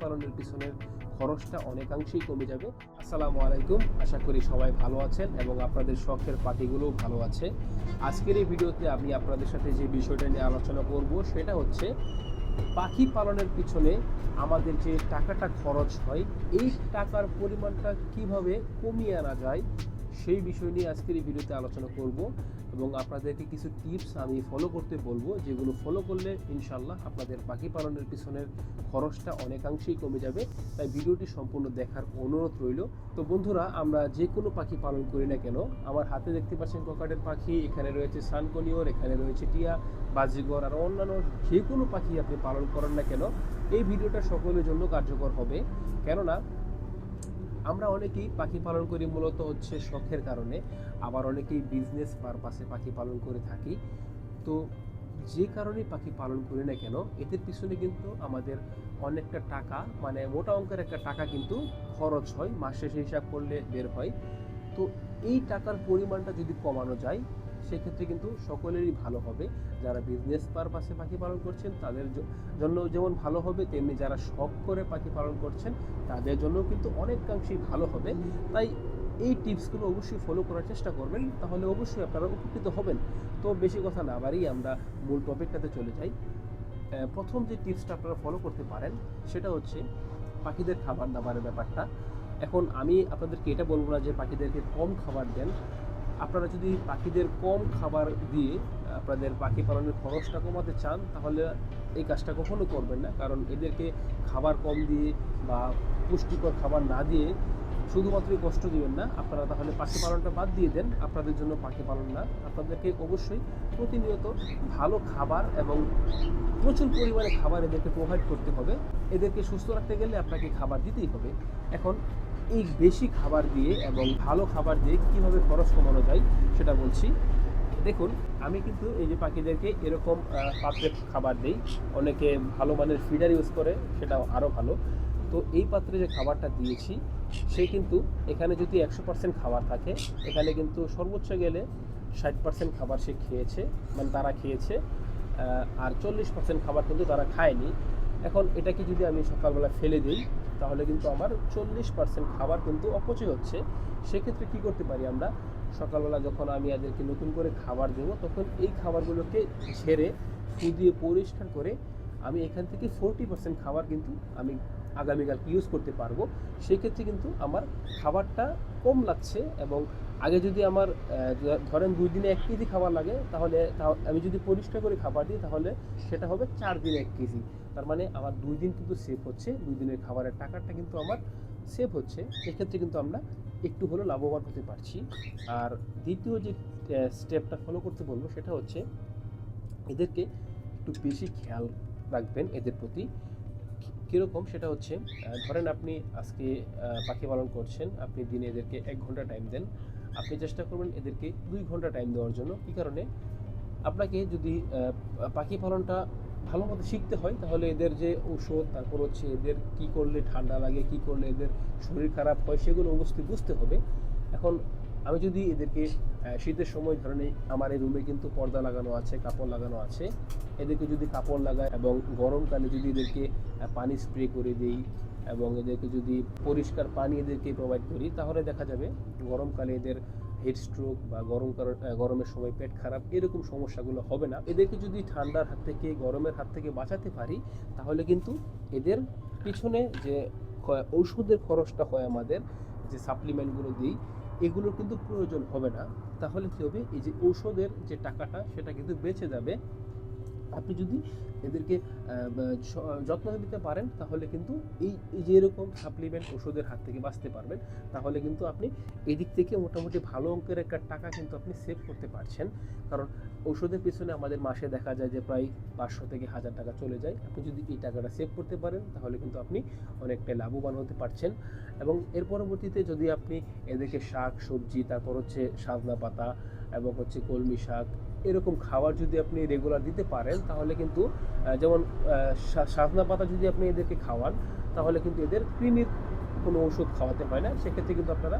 পালনের পিছনের খরচটা অনেকাংশেই কমে যাবে। আসসালামু আলাইকুম, আশা করি সবাই ভালো আছেন এবং আপনাদের শখের পাখিগুলোও ভালো আছে। আজকের এই ভিডিওতে আমি আপনাদের সাথে যে বিষয়টা নিয়ে আলোচনা করব, সেটা হচ্ছে পাখি পালনের পিছনে আমাদের যে টাকাটা খরচ হয়, এই টাকার পরিমাণটা কীভাবে কমিয়ে আনা যায় সেই বিষয় নিয়ে আজকের এই ভিডিওতে আলোচনা করব এবং আপনাদেরকে কিছু টিপস আমি ফলো করতে বলব, যেগুলো ফলো করলে ইনশাল্লাহ আপনাদের পাখি পালনের পিছনের খরচটা অনেকাংশেই কমে যাবে। তাই ভিডিওটি সম্পূর্ণ দেখার অনুরোধ রইল। তো বন্ধুরা, আমরা যে কোনো পাখি পালন করি না কেন, আমার হাতে দেখতে পাচ্ছেন ককাটের পাখি, এখানে রয়েছে সানকনিওর, এখানে রয়েছে টিয়া, বাজিগর আর অন্যান্য যে কোনো পাখি আপনি পালন করেন না কেন, এই ভিডিওটা সকলের জন্য কার্যকর হবে। কেননা আমরা অনেকেই পাখি পালন করি মূলত হচ্ছে শখের কারণে। আবার অনেকেই বিজনেস পারপাসে পাখি পালন করে থাকি। তো যে কারণে পাখি পালন করি না কেন, এদের পিছনে কিন্তু আমাদের অনেকটা টাকা মানে মোটা অঙ্কের একটা টাকা কিন্তু খরচ হয়। মাসে সেই হিসাব করলে বের হয়। তো এই টাকার পরিমাণটা যদি কমানো যায় সেক্ষেত্রে কিন্তু সকলেরই ভালো হবে। যারা বিজনেস পারপাসে পাখি পালন করছেন, তাদের জন্য যেমন ভালো হবে, তেমনি যারা শখ করে পাখি পালন করছেন, তাদের জন্য কিন্তু অনেকাংশেই ভালো হবে। তাই এই টিপসগুলো অবশ্যই ফলো করার চেষ্টা করবেন, তাহলে অবশ্যই আপনারা উপকৃত হবেন। তো বেশি কথা না বাড়িয়ে আমরা মূল টপিকটাতে চলে যাই। প্রথম যে টিপসটা আপনারা ফলো করতে পারেন, সেটা হচ্ছে পাখিদের খাবার দাবারের ব্যাপারটা। এখন আমি আপনাদেরকে এটা বলব না যে পাখিদেরকে কম খাবার দেন আপনারা যদি পাখিদের কম খাবার দিয়ে, আপনাদের পাখি পালনের খরচটা কমাতে চান, তাহলে এই কাজটা কখনো করবেন না। কারণ এদেরকে খাবার কম দিয়ে বা পুষ্টিকর খাবার না দিয়ে শুধুমাত্রই কষ্ট দিবেন না। আপনারা তাহলে পাখি পালনটা বাদ দিয়ে দেন। আপনাদের জন্য পাখি পালন না। আপনাদেরকে অবশ্যই প্রতিনিয়ত ভালো খাবার এবং প্রচুর পরিমাণে খাবার এদেরকে প্রোভাইড করতে হবে। এদেরকে সুস্থ রাখতে গেলে আপনাকে খাবার দিতেই হবে। এখন এই বেশি খাবার দিয়ে এবং ভালো খাবার দিয়ে কীভাবে খরচ কমানো যায় সেটা বলছি। দেখুন, আমি কিন্তু এই যে পাখিদেরকে এরকম পাত্রে খাবার দিই, অনেকে ভালো মানের ফিডার ইউজ করে সেটা আরও ভালো। তো এই পাত্রে যে খাবারটা দিয়েছি, সে কিন্তু এখানে যদি একশো পার্সেন্ট খাবার থাকে, এখানে কিন্তু সর্বোচ্চ গেলে ষাট পার্সেন্ট খাবার সে খেয়েছে মানে তারা খেয়েছে আর চল্লিশ পার্সেন্ট খাবার কিন্তু তারা খায়নি। এখন এটাকে যদি আমি সকালবেলা ফেলে দিই তাহলে কিন্তু আমার চল্লিশ পার্সেন্ট খাবার কিন্তু অপচয় হচ্ছে। সেক্ষেত্রে কি করতে পারি আমরা? সকালবেলা যখন আমি এদেরকে নতুন করে খাবার দেবো, তখন এই খাবারগুলোকে ঝেড়ে, ফুদিয়ে, পরিষ্কার করে আমি এখান থেকে ফোরটি পার্সেন্ট খাবার কিন্তু আমি আগামীকাল ইউজ করতে পারব। সেক্ষেত্রে কিন্তু আমার খাবারটা কম লাগছে এবং আগে যদি আমার ধরেন দুই দিনে এক কেজি খাবার লাগে, তাহলে আমি যদি পরিষ্কার করে খাবার দিই, তাহলে সেটা হবে চার দিনে এক কেজি। তার মানে আমার দুই দিন কিন্তু সেভ হচ্ছে, দুই দিনের খাবারের টাকাটা কিন্তু আমার সেভ হচ্ছে। এক্ষেত্রে কিন্তু আমরা একটু হলেও লাভবান হতে পারছি। আর দ্বিতীয় যে স্টেপটা ফলো করতে বলব, সেটা হচ্ছে এদেরকে একটু বেশি খেয়াল রাখবেন এদের প্রতি। কীরকম? সেটা হচ্ছে ধরেন আপনি আজকে পাখি পালন করছেন, আপনি দিনে এদেরকে এক ঘণ্টা টাইম দেন। আপনি চেষ্টা করবেন এদেরকে দুই ঘণ্টা টাইম দেওয়ার জন্য। কী কারণে? আপনাকে যদি পাখি পালনটা ভালো মতো শিখতে হয়, তাহলে এদের যে ঔষধ, তারপর হচ্ছে এদের কি করলে ঠান্ডা লাগে, কি করলে এদের শরীর খারাপ হয়, সেগুলো অবশ্যই বুঝতে হবে। এখন আমি যদি এদেরকে শীতের সময় ধরেন আমার এই রুমে কিন্তু পর্দা লাগানো আছে, কাপড় লাগানো আছে। এদেরকে যদি কাপড় লাগাই এবং গরমকালে যদি এদেরকে পানি স্প্রে করে দিই এবং এদেরকে যদি পরিষ্কার পানি এদেরকে প্রোভাইড করি, তাহলে দেখা যাবে গরমকালে এদের হেড স্ট্রোক বা গরম গরমের সময় পেট খারাপ এরকম সমস্যাগুলো হবে না। এদেরকে যদি ঠান্ডার হাত থেকে, গরমের হাত থেকে বাঁচাতে পারি, তাহলে কিন্তু এদের পিছনে যে ঔষধের খরচটা হয় আমাদের, যে সাপ্লিমেন্টগুলো দিই এগুলোর কিন্তু প্রয়োজন হবে না। তাহলে কী হবে? এই যে ঔষধের যে টাকাটা, সেটা কিন্তু বেঁচে যাবে। আপনি যদি এদেরকে যত্ন দিতে পারেন, তাহলে কিন্তু এই যে এরকম সাপ্লিমেন্ট ওষুধের হাত থেকে বাঁচতে পারবেন, তাহলে কিন্তু আপনি এদিক থেকে মোটামুটি ভালো অঙ্কের একটা টাকা কিন্তু আপনি সেভ করতে পারছেন। কারণ ওষুধের পিছনে আমাদের মাসে দেখা যায় যে প্রায় পাঁচশো থেকে হাজার টাকা চলে যায়। আপনি যদি এই টাকাটা সেভ করতে পারেন, তাহলে কিন্তু আপনি অনেকটাই লাভবান হতে পারছেন। এবং এর পরবর্তীতে যদি আপনি এদেরকে শাক, সবজি, তারপর হচ্ছে সাজনা পাতা এবং হচ্ছে কলমি শাক এরকম খাবার যদি আপনি রেগুলার দিতে পারেন, তাহলে কিন্তু যেমন সাজনা পাতা যদি আপনি এদেরকে খাওয়ান, তাহলে কিন্তু এদের কৃমির কোনো ওষুধ খাওয়াতে হয় না। সেক্ষেত্রে কিন্তু আপনারা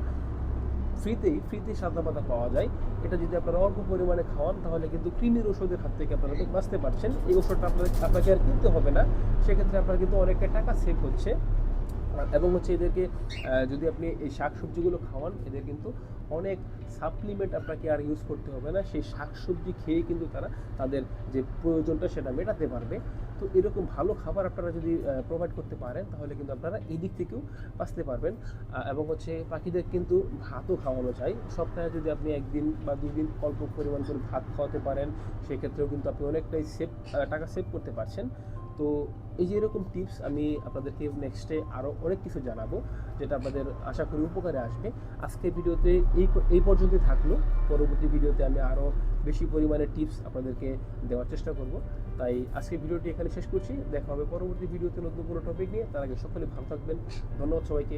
ফ্রিতেই ফ্রিতে সাদা পাতা পাওয়া যায়। এটা যদি আপনারা অল্প পরিমাণে খাওয়ান, তাহলে কিন্তু কৃমির ওষুধের হাত থেকে আপনারা বাঁচতে পারছেন। এই ওষুধটা আপনাদের, আপনাকে আর কিনতে হবে না। সেক্ষেত্রে আপনার কিন্তু অনেকটা টাকা সেভ হচ্ছে। এবং হচ্ছে এদেরকে যদি আপনি এই শাক সবজিগুলো খাওয়ান, এদের কিন্তু অনেক সাপ্লিমেন্ট আপনাকে আর ইউজ করতে হবে না। সেই শাক সবজি খেয়ে কিন্তু তারা তাদের যে প্রয়োজনটা সেটা মেটাতে পারবে। তো এরকম ভালো খাবার আপনারা যদি প্রোভাইড করতে পারেন, তাহলে কিন্তু আপনারা এই দিক থেকেও বাঁচতে পারবেন। এবং হচ্ছে পাখিদের কিন্তু ভাতও খাওয়ানো যায়। সপ্তাহে যদি আপনি একদিন বা দুই দিন অল্প পরিমাণ করে ভাত খাওয়াতে পারেন, সেক্ষেত্রেও কিন্তু আপনি অনেকটাই সেভ টাকা সেভ করতে পারছেন। তো এই যে এরকম টিপস আমি আপনাদেরকে নেক্সটে আরও অনেক কিছু জানাব, যেটা আপনাদের আশা করি উপকারে আসবে। আজকে ভিডিওতে এই এই পর্যন্তই থাকল। পরবর্তী ভিডিওতে আমি আরও বেশি পরিমাণে টিপস আপনাদেরকে দেওয়ার চেষ্টা করব। তাই আজকে ভিডিওটি এখানে শেষ করছি। দেখা হবে পরবর্তী ভিডিওতে নতুন কোনো টপিক নিয়ে। তার আগে সকলে ভালো থাকবেন। ধন্যবাদ সবাইকে।